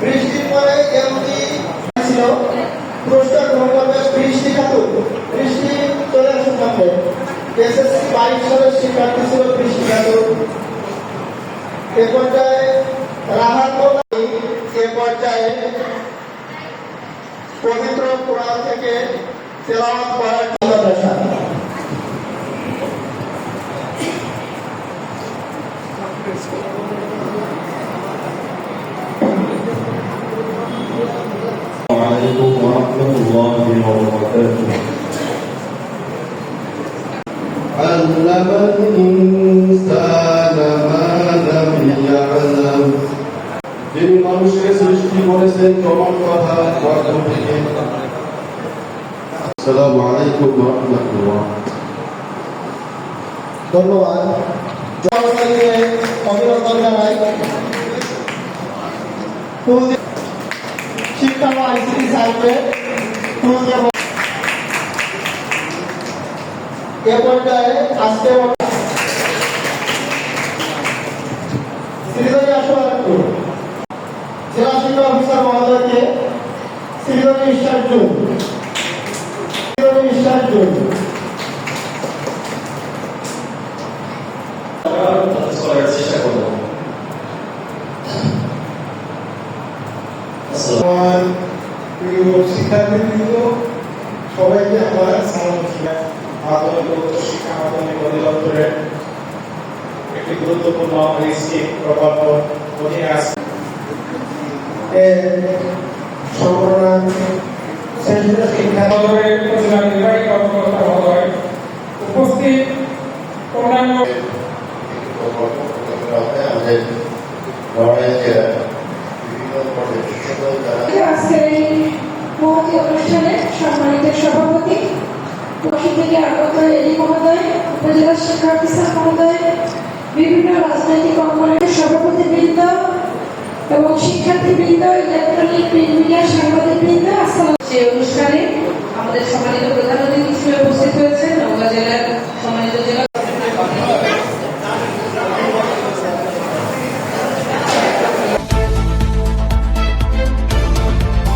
বৃষ্টির পরে এমনি ছিল পুরস্কার বৃষ্টি খাতুন বৃষ্টি চলে আসুন সামনে এসএসসি বাইশ সালের শিক্ষার্থী ছিল বৃষ্টি খাতুন এ পর্যায়ে রাহাত মোল্লা এ পর্যায়ে পবিত্র কোরআন থেকে তেলাওয়াত করার মাদ্রাসা السلام عليكم ورحمة الله وبركاته علم الإنسان ما لم يعلم যিনি মানুষকে সৃষ্টি করেছেন প্রমাণ আসসালামু আলাইকুম ওয়া রাহমাতুল্লাহ। ধন্যবাদ। জনগণকে অভিনন্দন জানাই। শিক্ষা ও আইসিটি সাইটে এ পর্যায়ে আজকে শ্রীধরী জেলা শিক্ষা অফিসার মহোদয়কে শ্রীধরী জুন শ্রীধরী ঈশ্বর জুন করার চেষ্টা করব আমার প্রিয় শিক্ষার্থীবৃন্দ সবাইকে আমার সালাম শিক্ষা মাধ্যমিক অধিদপ্তরের একটি গুরুত্বপূর্ণ রিস্কিং প্রকল্প অধীনে আছে উপস্থিত অন্যান্য আমাদের লড়াইয়ের বিভিন্ন পর্যায়ে যারা আজকের এই মহতি অনুষ্ঠানে সম্মানিত সভাপতি, পশ্চিম থেকে আগত এরি মহোদয়, উপজেলা শিক্ষা অফিসার মহোদয়, বিভিন্ন রাজনৈতিক অঙ্গনের সভাপতি বৃন্দ এবং শিক্ষার্থী বৃন্দ ইলেকট্রনিক প্রিন্ট মিডিয়া